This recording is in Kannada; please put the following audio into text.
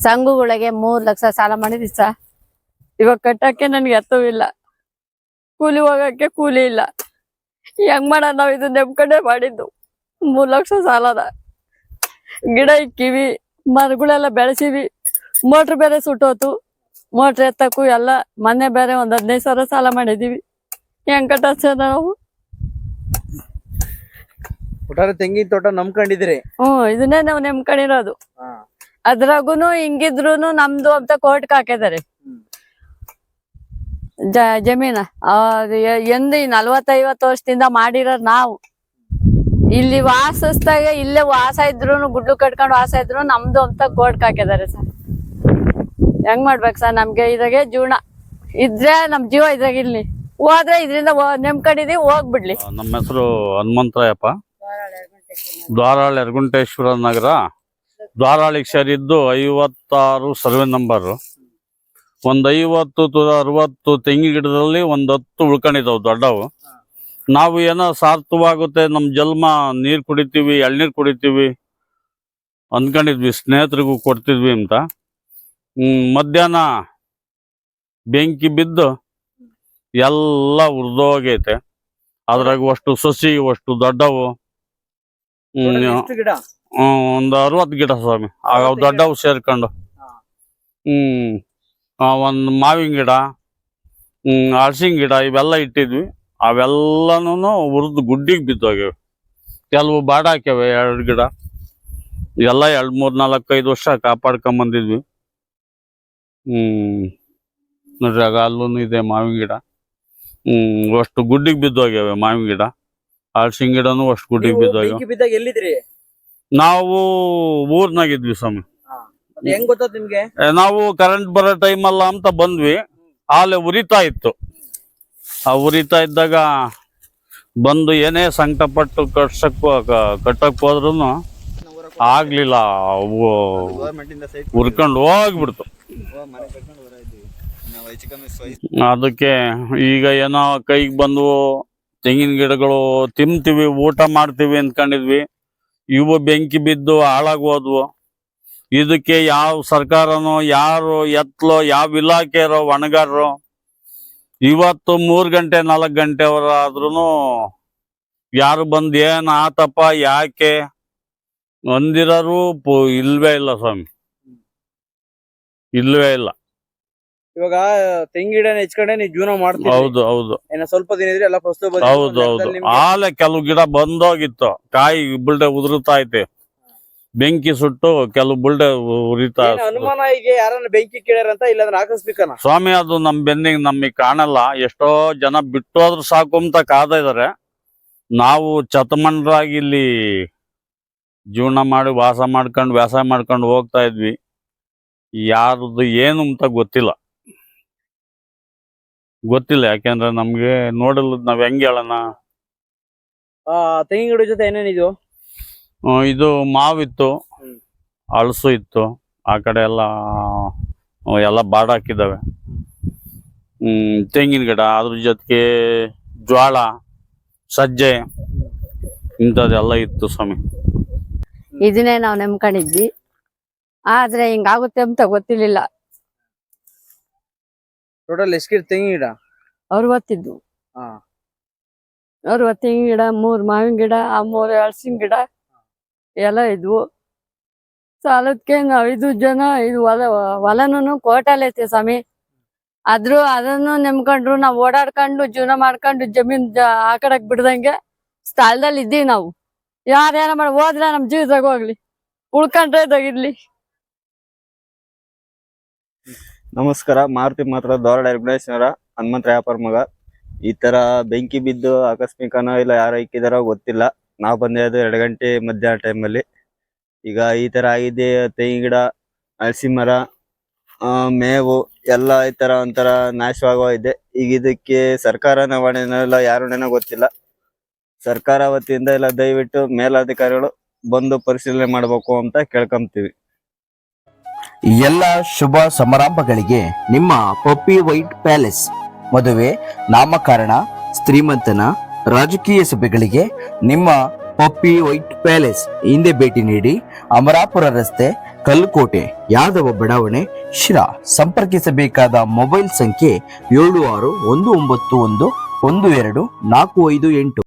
ಸಂಘಗಳಿಗೆ ಮೂರ್ ಲಕ್ಷ ಸಾಲ ಮಾಡಿದ್ವಿ ಸರ್ ಇವಾಗ ಕಟ್ಟಕ್ಕೆ ನನ್ಗೆ ಅರ್ಥವಿಲ್ಲ. ಇಲ್ಲ ಕೂಲಿ ಹೋಗಕ್ಕೆ ಕೂಲಿ ಇಲ್ಲ. ಹೆಂಗ್ ಮಾಡ ನಾವ್ ಇದು ನೆಮ್ಕಡೆ ಮಾಡಿದ್ದು? ಮೂರ್ ಲಕ್ಷ ಸಾಲದ. ಗಿಡ ಇಕ್ಕಿವಿ ಮರಗಳೆಲ್ಲ ಬೆಳೆಸಿವಿ. ಮೋಟ್ರ್ ಬೇರೆ ಸುಟ್ಟೋತು. ಮೋಟ್ರ್ ಎತ್ತಕ್ಕೂ ಎಲ್ಲ ಮೊನ್ನೆ ಬೇರೆ ಒಂದ್ ಹದಿನೈದು ಸಾವಿರ ಸಾಲ ಮಾಡಿದೀವಿ. ಹೆಂಗ್ ಕಟ್ಟ ನಾವು? ಒಟ್ಟಾರೆ ತೆಂಗಿನ ತೋಟ ನಂಬ್ಕೊಂಡಿದ್ರಿ ಹ್ಮ್ ಇದನ್ನೇ ನಾವು ನೆಮ್ಕೊಂಡಿರೋದು ಅದ್ರಾಗೂನು ಹಿಂಗಿದ್ರುನು ನಮ್ದು ಅಂತ ಕೋರ್ಟ್ ಹಾಕಿದಾರೆ. ಜ ಜಮೀನ. ಎಂದು ನಲ್ವತ್ತೈವತ್ತು ವರ್ಷದಿಂದ ಮಾಡಿರೋ ನಾವು. ಇಲ್ಲಿ ವಾಸಿಸ್ದಾಗ ಇಲ್ಲೇ ವಾಸ ಇದ್ರು ಗುಡ್ಲು ಕಟ್ಕೊಂಡು ವಾಸ ಇದ್ರು ನಮ್ದು ಅಂತ ಕೋರ್ಟ್ ಹಾಕಿದಾರೆ ಸರ್. ಹೆಂಗ್ ಮಾಡ್ಬೇಕು ಸರ್ ನಮ್ಗೆ ಇದ್ರಾಗೆ ಜೀವನ? ಇದ್ರೆ ನಮ್ ಜೀವ ಇದ್ರಾಗ ಇಲ್ಲಿ ಹೋದ್ರೆ ಇದ್ರಿಂದ ನೆಮ್ಕೊಂಡಿದೀವಿ ಹೋಗ್ಬಿಡ್ಲಿ. ನಮ್ಮ ಹೆಸರು ಹನುಮಂತರಾಯಪ್ಪ. ದ್ವಾರಾಳ ಯರ್ಗುಂಟೇಶ್ವರ ನಗರ. ದ್ವಾರಾಳಿಗೆ ಇದ್ದು ಐವತ್ತಾರು ಸರ್ವೆ ನಂಬರ್. ಒಂದ್ ಐವತ್ತು ಅರವತ್ತು ತೆಂಗಿನ ಗಿಡದಲ್ಲಿ ಒಂದ್ ಹತ್ತು ಉಳ್ಕೊಂಡಿದ್ದಾವೆ ದೊಡ್ಡವು. ನಾವು ಏನೋ ಸಾರ್ಥವಾಗುತ್ತೆ ನಮ್ಮ ಜನ್ಮ ನೀರ್ ಕುಡಿತೀವಿ, ಎಳ್ನೀರ್ ಕುಡಿತೀವಿ ಅಂದ್ಕೊಂಡಿದ್ವಿ, ಸ್ನೇಹಿತರಿಗೂ ಕೊಡ್ತಿದ್ವಿ ಅಂತ. ಮಧ್ಯಾಹ್ನ ಬೆಂಕಿ ಬಿದ್ದು ಎಲ್ಲ ಉರ್ದೋಗೈತೆ. ಅದ್ರಾಗ ಅಷ್ಟು ಸಸಿ, ಅಷ್ಟು ದೊಡ್ಡವು. ಹ್ಮ್, ಒಂದ್ ಅರವತ್ ಗಿಡ ಸ್ವಾಮಿ. ಆಗ ಅವು ದೊಡ್ಡವು ಸೇರ್ಕೊಂಡು. ಹ್ಮ್ ಆ, ಒಂದ್ ಮಾವಿನ ಗಿಡ ಹ್ಮ್ ಹಲಸಿನ ಗಿಡ ಇವೆಲ್ಲ ಇಟ್ಟಿದ್ವಿ. ಅವೆಲ್ಲನೂ ಹುರಿದು ಗುಡ್ಡಿಗೆ ಬಿದ್ದೋಗ್ಯವೆ. ಕೆಲವು ಬಾಡ ಹಾಕ್ಯವೆ ಎರಡು ಗಿಡ. ಎಲ್ಲ ಎರಡು ಮೂರ್ ನಾಲ್ಕು ಐದು ವರ್ಷ ಕಾಪಾಡ್ಕೊಂಬಂದಿದ್ವಿ ಹ್ಮ್ ನೋಡ್ರಿ ಆಗ ಅಲ್ಲೂ ಇದೆ ಮಾವಿನ ಗಿಡ. ಹ್ಮ್ ಅಷ್ಟು ಗುಡ್ಡಿಗೆ ಬಿದ್ದೋಗ್ಯವೆ ಮಾವಿನ ಗಿಡ. ಹಲಸಿನ ಗಿಡನೂ ಅಷ್ಟು ಗುಡ್ಡಿಗೆ ನೀವು ಬಿದ್ದೋಗ್ಯವೆ. ಬೆಂಕಿ ಬಿದ್ದಾಗ ಎಲ್ಲಿದ್ರಿ? ನಾವು ಊರ್ನಾಗಿದ್ವಿ ಸ್ವಾಮಿ. ಹೆಂಗ್ ಗೊತ್ತಾತ್ ನಿಮ್ಗೆ? ನಾವು ಕರೆಂಟ್ ಬರೋ ಟೈಮ್ ಅಲ್ಲ ಅಂತ ಬಂದ್ವಿ. ಆಲೆ ಉರಿತಾ ಇತ್ತು. ಆ ಉರಿತಾ ಇದ್ದಾಗ ಬಂದು ಏನೇ ಸಂಕಟ ಪಟ್ಟು ಕಟ್ಸಕ್ ಕಟ್ಟಕ್ ಹೋದ್ರು ಆಗ್ಲಿಲ್ಲ. ಉರ್ಕೊಂಡು ಹೋಗ್ಬಿಡ್ತು. ಅದಕ್ಕೆ ಈಗ ಏನೋ ಕೈಗೆ ಬಂದು ತೆಂಗಿನ ಗಿಡಗಳು ತಿಂತೀವಿ ಊಟ ಮಾಡ್ತೀವಿ ಅಂದ್ಕೊಂಡಿದ್ವಿ. ಇವು ಬೆಂಕಿ ಬಿದ್ದು ಹಾಳಾಗೋದ್ವು. ಇದಕ್ಕೆ ಯಾವ ಸರ್ಕಾರನೋ, ಯಾರು ಎತ್ಲೋ, ಯಾವ ಇಲಾಖೆಯರೋ ಒಣಗಾರರು ಇವತ್ತು ಮೂರು ಗಂಟೆ, ನಾಲ್ಕು ಗಂಟೆವರಾದ್ರೂ ಯಾರು ಬಂದು ಏನ್ ಆತಪ್ಪ, ಯಾಕೆ ಅಂದಿರೋರು ಇಲ್ವೇ ಇಲ್ಲ ಸ್ವಾಮಿ. ಇಲ್ವೇ ಇಲ್ಲ. ಇವಾಗ ತೆಂಗಿನ ಗಿಡನ ಹೆಚ್ಕೊಂಡೆ ನೀವು ಜೀವನ ಮಾಡ್ತೀವಿ ಹೌದು ಹೌದು. ಏನ ಸ್ವಲ್ಪ ದಿನ ಇದ್ರೆ ಎಲ್ಲ ಫಸ್ಟ್ ಹೌದು ಹೌದು. ಆಲೆ ಕೆಲವು ಗಿಡ ಬಂದೋಗಿತ್ತು. ಕಾಯಿ ಬುಲ್ಡೆ ಉದುರುತ್ತಾ ಐತೆ. ಬೆಂಕಿ ಸುಟ್ಟು ಕೆಲವು ಬುಲ್ಡೆ ಉರಿತಾ ಅನುಮಾನ ಈಗ ಯಾರನ್ನ ಬೆಂಕಿ ಕೇಳ್ಯಾರಂತ ಇಲ್ಲಾಂದ್ರೆ ಆಕಸ್ಮಿಕನ ಸ್ವಾಮಿ ಅದು ನಮ್ ಬೆನ್ನಿಗೆ ನಮಗೆ ಕಾಣಲ್ಲ. ಎಷ್ಟೋ ಜನ ಬಿಟ್ಟೋದ್ರು ಸಾಕು ಅಂತ ಕಾದ ಇದಾರೆ. ನಾವು ಚತಮಂಡ್ರಾಗಿ ಇಲ್ಲಿ ಜೀವನ ಮಾಡಿ ವಾಸ ಮಾಡ್ಕೊಂಡು ವ್ಯಾಸ ಮಾಡ್ಕೊಂಡು ಹೋಗ್ತಾ ಇದ್ವಿ. ಯಾರ್ದು ಏನು ಅಂತ ಗೊತ್ತಿಲ್ಲ. ಗೊತ್ತಿಲ್ಲ ಯಾಕೆಂದ್ರೆ ನಮ್ಗೆ ನೋಡಲು ನಾವ್ ಹೆಂಗ್ ಹೇಳೋಣ? ಆ ತೆಂಗಿನ ಗಿಡ ಜೊತೆ ಏನೇನಿದು ಆ, ಇದು ಮಾವಿತ್ತು ಹ್ಮ್. ಹಳಸು ಇತ್ತು ಆ ಕಡೆ ಎಲ್ಲ ಆ, ಎಲ್ಲ ಬಾಡ ಹಾಕಿದ್ದಾವೆ. ಹ್ಮ್ ತೆಂಗಿನ ಗಿಡ ಅದ್ರ ಜೊತೆಗೆ ಜ್ವಾಳ ಸಜ್ಜೆ ಇಂಥದ್ದೆಲ್ಲ ಇತ್ತು ಸ್ವಾಮಿ. ಇದನ್ನೇ ನಾವು ನೆಮ್ಕೊಂಡಿದ್ವಿ. ಆದ್ರೆ ಹಿಂಗಾಗುತ್ತೆ ಅಂತ ಗೊತ್ತಿರ್ಲಿಲ್ಲ. ಟೋಟಲ್ ಎಷ್ಟು ತೆಂಗಿನ ಗಿಡ? ಅರವತ್ತಿದ್ದು. ಹಾ. ಅರವತ್ತು ತೆಂಗಿನ ಗಿಡ ಮೂರ್ ಮಾವಿನ ಗಿಡ ಆ ಮೂರ್ ಹಲಸಿನ ಗಿಡ ಎಲ್ಲ ಇದ್ವು. ಸಾಲಕ್ಕೆ ನಾವ್ ಇದು ಜನ ಇದು ಹೊಲ ಹೊಲನೂ ಕೋಟಲ್ ಐತೆ ಸ್ವಾಮಿ. ಆದ್ರೂ ಅದನ್ನು ನೆಮ್ಕೊಂಡ್ರು ನಾವ್ ಓಡಾಡ್ಕೊಂಡು ಜೀವನ ಮಾಡ್ಕೊಂಡು ಜಮೀನ್ ಆ ಕಡೆಗ್ ಬಿಡ್ದಂಗೆ ಸ್ಥಳದಲ್ಲಿ ಇದ್ದೀವಿ ನಾವು. ಯಾರ್ಯಾರ ಮಾಡಿ ಹೋದ್ರೆ ನಮ್ ಜೀವದಾಗ ಹೋಗ್ಲಿ. ಉಳ್ಕೊಂಡ್ರೆ ಇದಾಗಿರ್ಲಿ ನಮಸ್ಕಾರ ಮಾರುತಿ ಮಾತ್ರ ಧಾರವಾಡ ಹನುಮಂತ ವ್ಯಾಪಾರ ಮಗ. ಈ ತರ ಬೆಂಕಿ ಬಿದ್ದು ಆಕಸ್ಮಿಕನೋ ಇಲ್ಲ ಯಾರು ಇಕ್ಕಿದಾರೋ ಗೊತ್ತಿಲ್ಲ. ನಾವು ಅದು ಎರಡು ಗಂಟೆ ಮಧ್ಯಾಹ್ನ ಟೈಮಲ್ಲಿ ಈಗ ಈ ತರ ಆಗಿದೆ ತೆಂಗಿನ ಗಿಡ ಹಲಸಿ ಮರ ಆ, ಮೇವು ಎಲ್ಲ ಈ ತರ ಒಂಥರ ಇದೆ. ಈಗ ಇದಕ್ಕೆ ಸರ್ಕಾರನ ಇಲ್ಲ ಯಾರು ಗೊತ್ತಿಲ್ಲ. ಸರ್ಕಾರ ವತಿಯಿಂದ ಇಲ್ಲ ದಯವಿಟ್ಟು ಮೇಲಾಧಿಕಾರಿಗಳು ಬಂದು ಪರಿಶೀಲನೆ ಮಾಡ್ಬೇಕು ಅಂತ ಕೇಳ್ಕೊಂತೀವಿ. ಎಲ್ಲ ಶುಭ ಸಮಾರಂಭಗಳಿಗೆ ನಿಮ್ಮ ಪಪ್ಪಿ ವೈಟ್ ಪ್ಯಾಲೇಸ್. ಮದುವೆ, ನಾಮಕರಣ ಶ್ರೀಮಂತನ ರಾಜಕೀಯ ಸಭೆಗಳಿಗೆ ನಿಮ್ಮ ಪಪ್ಪಿ ವೈಟ್ ಪ್ಯಾಲೇಸ್. ಹಿಂದೆ ಭೇಟಿ ನೀಡಿ ಅಮರಾಪುರ ರಸ್ತೆ, ಕಲ್ಲುಕೋಟೆ, ಯಾದವ ಬಡಾವಣೆ, ಶಿರಾ. ಸಂಪರ್ಕಿಸಬೇಕಾದ ಮೊಬೈಲ್ ಸಂಖ್ಯೆ ಏಳು ಆರು ಒಂದು ಒಂಬತ್ತು ಒಂದು ಒಂದು ಎರಡು ನಾಲ್ಕು ಐದು ಎಂಟು.